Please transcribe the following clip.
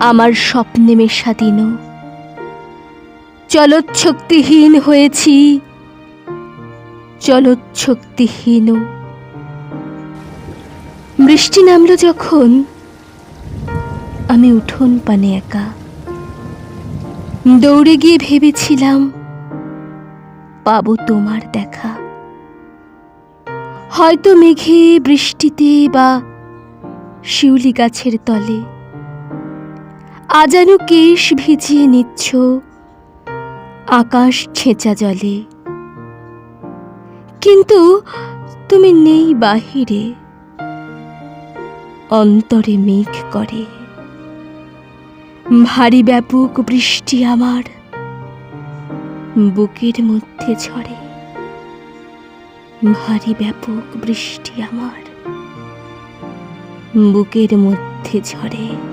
আমার স্বপ্নে মেশা দিন। চলচ্ছক্তিহীন হয়েছি। চলচ্ছক্তিহীন। বৃষ্টি নামলো যখন, আমি উঠোন পানে একা। দৌড়ে গিয়ে ভেবেছিলাম, পাবো তোমার দেখা। হয়তো মেঘে, বৃষ্টিতে বা শিউলি গাছের তলে আজানু কেশ ভিজিয়ে নিচ্ছ। আকাশ ছেঁচা জলে। কিন্তু তুমি নেই বাহিরে। অন্তরে মেঘ করে। ভারী ব্যাপক বৃষ্টি আমার বুকের মধ্যে ঝরে। ভারী ব্যাপক বৃষ্টি আমার বুকের মধ্যে ঝরে।